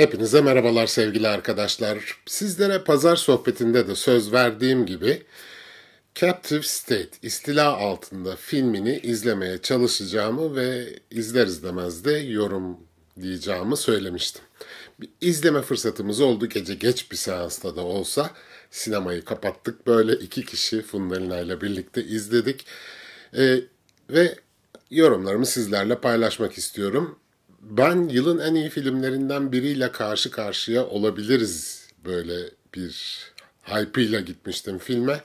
Hepinize merhabalar sevgili arkadaşlar. Sizlere pazar sohbetinde de söz verdiğim gibi Captive State, istila altında filmini izlemeye çalışacağımı ve izler izlemez de yorum diyeceğimi söylemiştim. Bir izleme fırsatımız oldu gece geç bir seansta da olsa. Sinemayı kapattık böyle iki kişi Fundalina ile birlikte izledik. Ee, ve yorumlarımı sizlerle paylaşmak istiyorum ben yılın en iyi filmlerinden biriyle karşı karşıya olabiliriz böyle bir hype ile gitmiştim filme.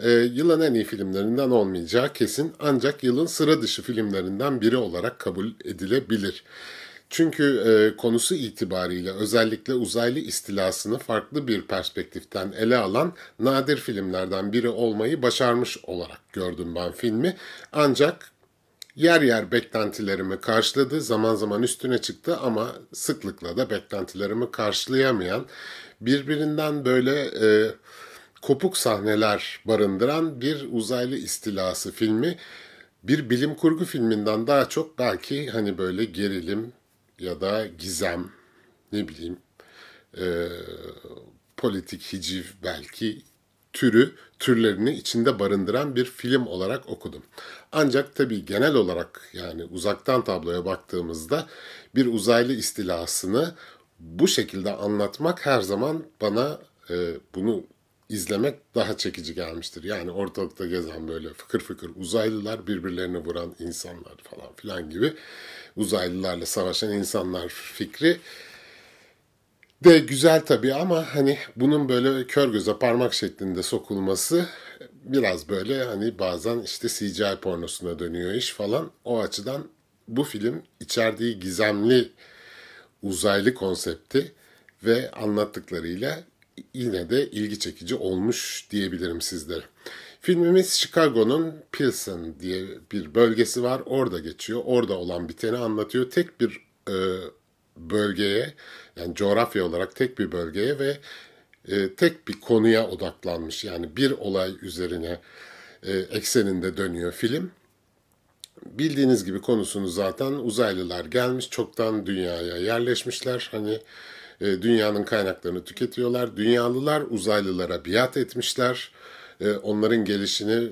Ee, yılın en iyi filmlerinden olmayacağı kesin ancak yılın sıra dışı filmlerinden biri olarak kabul edilebilir. Çünkü e, konusu itibariyle özellikle uzaylı istilasını farklı bir perspektiften ele alan nadir filmlerden biri olmayı başarmış olarak gördüm ben filmi. Ancak yer yer beklentilerimi karşıladı. Zaman zaman üstüne çıktı ama sıklıkla da beklentilerimi karşılayamayan, birbirinden böyle e, kopuk sahneler barındıran bir uzaylı istilası filmi. Bir bilim kurgu filminden daha çok belki hani böyle gerilim ya da gizem ne bileyim e, politik hiciv belki türü, türlerini içinde barındıran bir film olarak okudum. Ancak tabii genel olarak yani uzaktan tabloya baktığımızda bir uzaylı istilasını bu şekilde anlatmak her zaman bana e, bunu izlemek daha çekici gelmiştir. Yani ortalıkta gezen böyle fıkır fıkır uzaylılar birbirlerini vuran insanlar falan filan gibi uzaylılarla savaşan insanlar fikri de güzel tabii ama hani bunun böyle kör göze parmak şeklinde sokulması biraz böyle hani bazen işte CGI pornosuna dönüyor iş falan. O açıdan bu film içerdiği gizemli uzaylı konsepti ve anlattıklarıyla yine de ilgi çekici olmuş diyebilirim sizlere. Filmimiz Chicago'nun Pilsen diye bir bölgesi var. Orada geçiyor. Orada olan biteni anlatıyor. Tek bir e, bölgeye yani coğrafya olarak tek bir bölgeye ve e, tek bir konuya odaklanmış. Yani bir olay üzerine e, ekseninde dönüyor film. Bildiğiniz gibi konusunu zaten uzaylılar gelmiş, çoktan dünyaya yerleşmişler. Hani e, dünyanın kaynaklarını tüketiyorlar. Dünyalılar uzaylılara biat etmişler. E, onların gelişini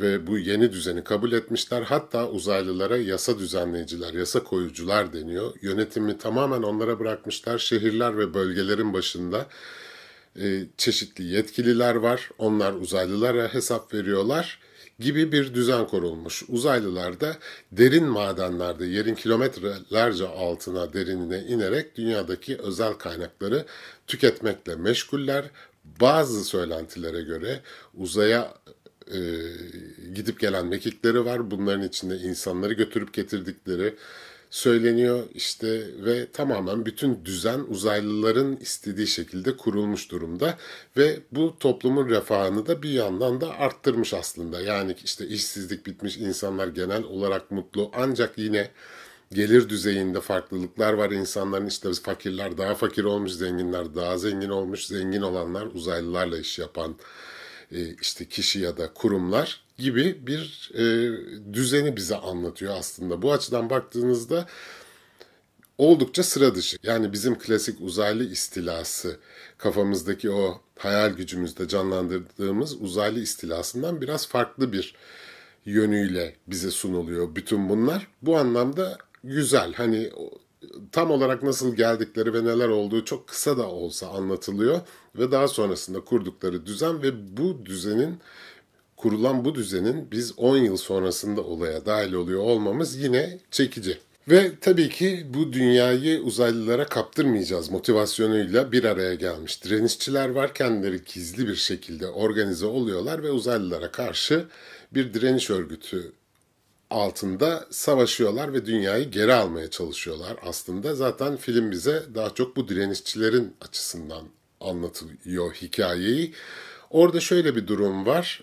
ve bu yeni düzeni kabul etmişler. Hatta uzaylılara yasa düzenleyiciler, yasa koyucular deniyor. Yönetimi tamamen onlara bırakmışlar. Şehirler ve bölgelerin başında e, çeşitli yetkililer var. Onlar uzaylılara hesap veriyorlar gibi bir düzen kurulmuş. Uzaylılar da derin madenlerde yerin kilometrelerce altına derinine inerek dünyadaki özel kaynakları tüketmekle meşguller. Bazı söylentilere göre uzaya e, gidip gelen mekikleri var. Bunların içinde insanları götürüp getirdikleri söyleniyor işte ve tamamen bütün düzen uzaylıların istediği şekilde kurulmuş durumda ve bu toplumun refahını da bir yandan da arttırmış aslında. Yani işte işsizlik bitmiş insanlar genel olarak mutlu ancak yine gelir düzeyinde farklılıklar var insanların işte fakirler daha fakir olmuş zenginler daha zengin olmuş zengin olanlar uzaylılarla iş yapan e, işte kişi ya da kurumlar gibi bir e, düzeni bize anlatıyor aslında. Bu açıdan baktığınızda oldukça sıra dışı. Yani bizim klasik uzaylı istilası kafamızdaki o hayal gücümüzde canlandırdığımız uzaylı istilasından biraz farklı bir yönüyle bize sunuluyor bütün bunlar. Bu anlamda güzel. Hani tam olarak nasıl geldikleri ve neler olduğu çok kısa da olsa anlatılıyor ve daha sonrasında kurdukları düzen ve bu düzenin kurulan bu düzenin biz 10 yıl sonrasında olaya dahil oluyor olmamız yine çekici. Ve tabii ki bu dünyayı uzaylılara kaptırmayacağız motivasyonuyla bir araya gelmiş direnişçiler var. Kendileri gizli bir şekilde organize oluyorlar ve uzaylılara karşı bir direniş örgütü altında savaşıyorlar ve dünyayı geri almaya çalışıyorlar aslında. Zaten film bize daha çok bu direnişçilerin açısından anlatıyor hikayeyi. Orada şöyle bir durum var.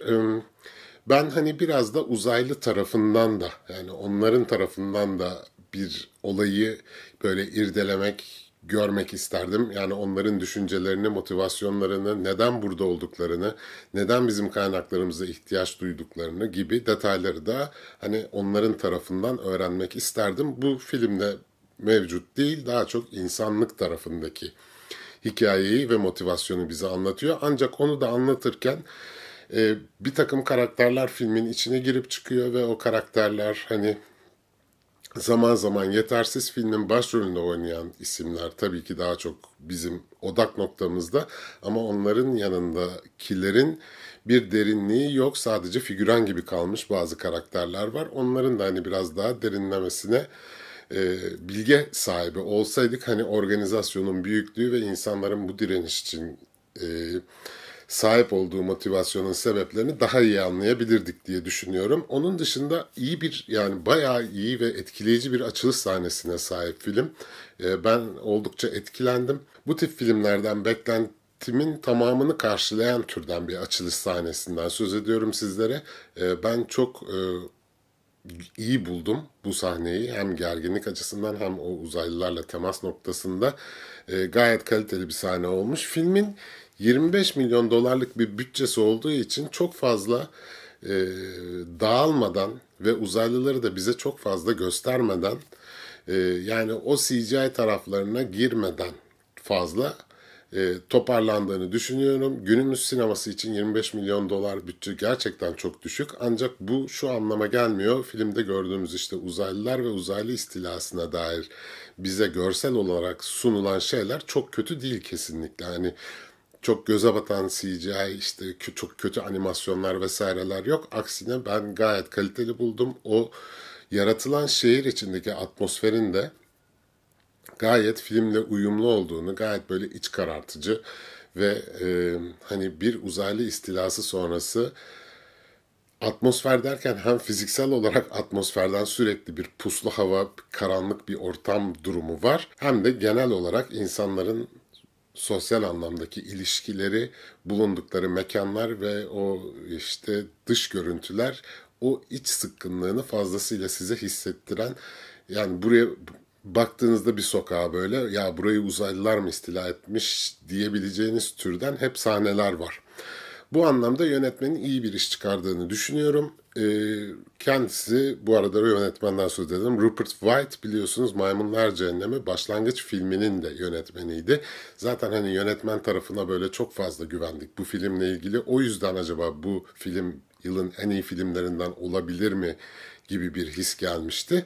Ben hani biraz da uzaylı tarafından da yani onların tarafından da bir olayı böyle irdelemek, görmek isterdim. Yani onların düşüncelerini, motivasyonlarını, neden burada olduklarını, neden bizim kaynaklarımıza ihtiyaç duyduklarını gibi detayları da hani onların tarafından öğrenmek isterdim. Bu filmde mevcut değil. Daha çok insanlık tarafındaki hikayeyi ve motivasyonu bize anlatıyor. Ancak onu da anlatırken e, bir takım karakterler filmin içine girip çıkıyor ve o karakterler hani zaman zaman yetersiz filmin başrolünde oynayan isimler tabii ki daha çok bizim odak noktamızda ama onların yanındakilerin bir derinliği yok. Sadece figüran gibi kalmış bazı karakterler var. Onların da hani biraz daha derinlemesine e, bilge sahibi olsaydık hani organizasyonun büyüklüğü ve insanların bu direniş için e, sahip olduğu motivasyonun sebeplerini daha iyi anlayabilirdik diye düşünüyorum. Onun dışında iyi bir yani bayağı iyi ve etkileyici bir açılış sahnesine sahip film. E, ben oldukça etkilendim. Bu tip filmlerden beklentimin tamamını karşılayan türden bir açılış sahnesinden söz ediyorum sizlere. E, ben çok e, iyi buldum bu sahneyi. Hem gerginlik açısından hem o uzaylılarla temas noktasında e, gayet kaliteli bir sahne olmuş. Filmin 25 milyon dolarlık bir bütçesi olduğu için çok fazla e, dağılmadan ve uzaylıları da bize çok fazla göstermeden e, yani o CGI taraflarına girmeden fazla e, toparlandığını düşünüyorum. Günümüz sineması için 25 milyon dolar bütçe gerçekten çok düşük. Ancak bu şu anlama gelmiyor. Filmde gördüğümüz işte uzaylılar ve uzaylı istilasına dair bize görsel olarak sunulan şeyler çok kötü değil kesinlikle. Hani çok göze batan CGI işte çok kötü animasyonlar vesaireler yok. Aksine ben gayet kaliteli buldum. O yaratılan şehir içindeki atmosferin de gayet filmle uyumlu olduğunu, gayet böyle iç karartıcı ve e, hani bir uzaylı istilası sonrası atmosfer derken hem fiziksel olarak atmosferden sürekli bir puslu hava, karanlık bir ortam durumu var. Hem de genel olarak insanların sosyal anlamdaki ilişkileri, bulundukları mekanlar ve o işte dış görüntüler o iç sıkkınlığını fazlasıyla size hissettiren yani buraya baktığınızda bir sokağa böyle ya burayı uzaylılar mı istila etmiş diyebileceğiniz türden hep sahneler var. Bu anlamda yönetmenin iyi bir iş çıkardığını düşünüyorum. Ee, kendisi bu arada yönetmenden söz edelim. Rupert White biliyorsunuz Maymunlar Cehennemi başlangıç filminin de yönetmeniydi. Zaten hani yönetmen tarafına böyle çok fazla güvendik bu filmle ilgili. O yüzden acaba bu film yılın en iyi filmlerinden olabilir mi gibi bir his gelmişti.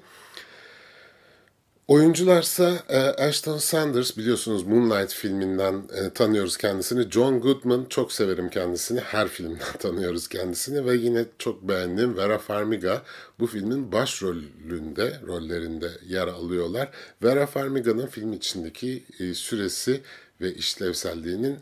Oyuncularsa e, Ashton Sanders biliyorsunuz Moonlight filminden e, tanıyoruz kendisini. John Goodman çok severim kendisini. Her filmden tanıyoruz kendisini ve yine çok beğendiğim Vera Farmiga bu filmin başrolünde, rollerinde yer alıyorlar. Vera Farmiga'nın film içindeki e, süresi ve işlevselliğinin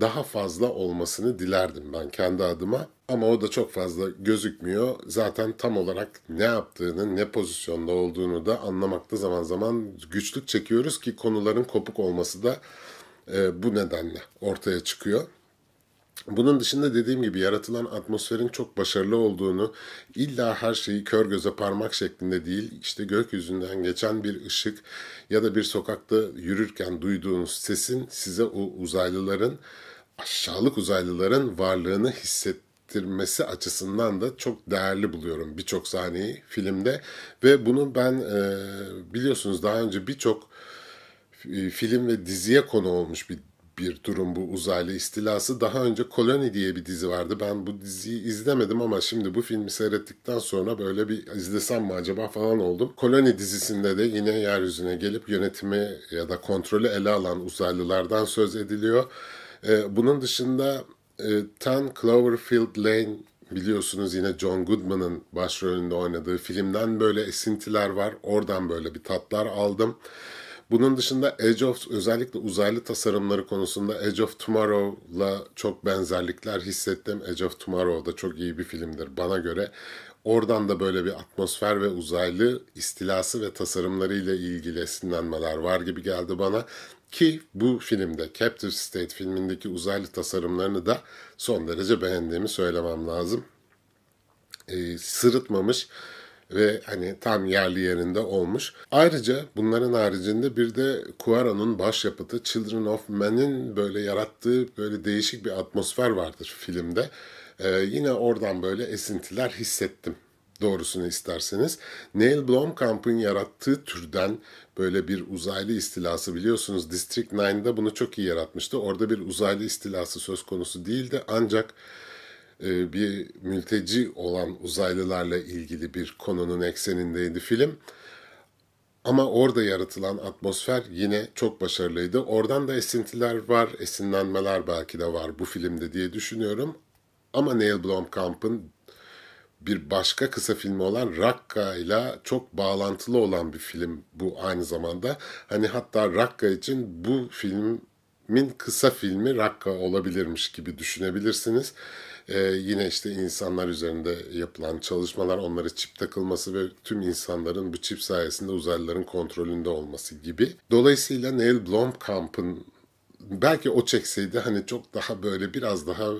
daha fazla olmasını dilerdim ben kendi adıma. Ama o da çok fazla gözükmüyor. Zaten tam olarak ne yaptığını, ne pozisyonda olduğunu da anlamakta zaman zaman güçlük çekiyoruz ki konuların kopuk olması da e, bu nedenle ortaya çıkıyor. Bunun dışında dediğim gibi yaratılan atmosferin çok başarılı olduğunu, illa her şeyi kör göze parmak şeklinde değil, işte gökyüzünden geçen bir ışık ya da bir sokakta yürürken duyduğunuz sesin size o uzaylıların, aşağılık uzaylıların varlığını hissettirmesi açısından da çok değerli buluyorum birçok sahneyi filmde. Ve bunu ben e, biliyorsunuz daha önce birçok e, film ve diziye konu olmuş bir bir durum bu uzaylı istilası. Daha önce Koloni diye bir dizi vardı. Ben bu diziyi izlemedim ama şimdi bu filmi seyrettikten sonra böyle bir izlesem mi acaba falan oldum. Koloni dizisinde de yine yeryüzüne gelip yönetimi ya da kontrolü ele alan uzaylılardan söz ediliyor. Ee, bunun dışında e, Ten Cloverfield Lane biliyorsunuz yine John Goodman'ın başrolünde oynadığı filmden böyle esintiler var. Oradan böyle bir tatlar aldım. Bunun dışında Edge of özellikle uzaylı tasarımları konusunda Edge of Tomorrow'la çok benzerlikler hissettim. Edge of Tomorrow da çok iyi bir filmdir bana göre. Oradan da böyle bir atmosfer ve uzaylı istilası ve tasarımlarıyla ilgili esinlenmeler var gibi geldi bana. Ki bu filmde Captive State filmindeki uzaylı tasarımlarını da son derece beğendiğimi söylemem lazım. Ee, sırıtmamış ve hani tam yerli yerinde olmuş. Ayrıca bunların haricinde bir de Cuaron'un başyapıtı Children of Men'in böyle yarattığı böyle değişik bir atmosfer vardır filmde. Ee, yine oradan böyle esintiler hissettim doğrusunu isterseniz. Neil Blomkamp'ın yarattığı türden böyle bir uzaylı istilası biliyorsunuz District 9'da bunu çok iyi yaratmıştı. Orada bir uzaylı istilası söz konusu değildi ancak e, bir mülteci olan uzaylılarla ilgili bir konunun eksenindeydi film. Ama orada yaratılan atmosfer yine çok başarılıydı. Oradan da esintiler var, esinlenmeler belki de var bu filmde diye düşünüyorum. Ama Neil Blomkamp'ın bir başka kısa filmi olan Rakka ile çok bağlantılı olan bir film bu aynı zamanda. Hani hatta Rakka için bu filmin kısa filmi Rakka olabilirmiş gibi düşünebilirsiniz. Ee, yine işte insanlar üzerinde yapılan çalışmalar, onlara çip takılması ve tüm insanların bu çip sayesinde uzaylıların kontrolünde olması gibi. Dolayısıyla Neil Blomkamp'ın belki o çekseydi hani çok daha böyle biraz daha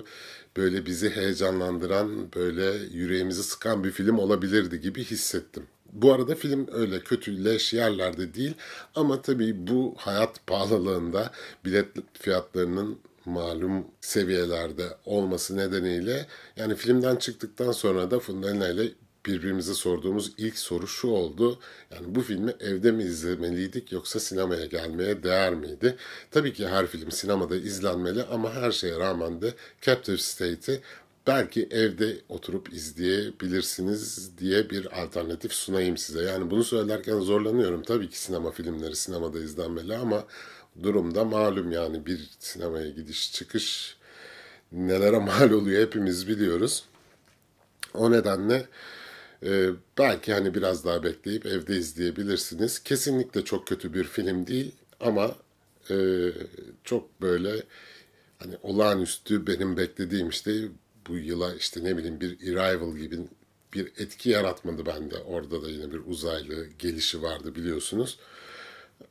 böyle bizi heyecanlandıran, böyle yüreğimizi sıkan bir film olabilirdi gibi hissettim. Bu arada film öyle kötü leş yerlerde değil ama tabii bu hayat pahalılığında bilet fiyatlarının malum seviyelerde olması nedeniyle yani filmden çıktıktan sonra da Fundalina ile birbirimize sorduğumuz ilk soru şu oldu. Yani bu filmi evde mi izlemeliydik yoksa sinemaya gelmeye değer miydi? Tabii ki her film sinemada izlenmeli ama her şeye rağmen de Captive State'i belki evde oturup izleyebilirsiniz diye bir alternatif sunayım size. Yani bunu söylerken zorlanıyorum. Tabii ki sinema filmleri sinemada izlenmeli ama durumda malum yani bir sinemaya gidiş çıkış nelere mal oluyor hepimiz biliyoruz. O nedenle e, belki hani biraz daha bekleyip evde izleyebilirsiniz. Kesinlikle çok kötü bir film değil ama e, çok böyle hani olağanüstü benim beklediğim işte bu yıla işte ne bileyim bir Arrival gibi bir etki yaratmadı bende. Orada da yine bir uzaylı gelişi vardı biliyorsunuz.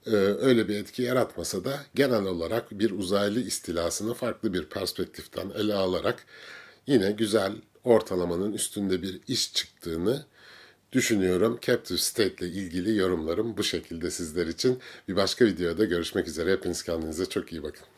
Ee, öyle bir etki yaratmasa da genel olarak bir uzaylı istilasını farklı bir perspektiften ele alarak yine güzel ortalamanın üstünde bir iş çıktığını düşünüyorum. Captive State ile ilgili yorumlarım bu şekilde sizler için. Bir başka videoda görüşmek üzere. Hepiniz kendinize çok iyi bakın.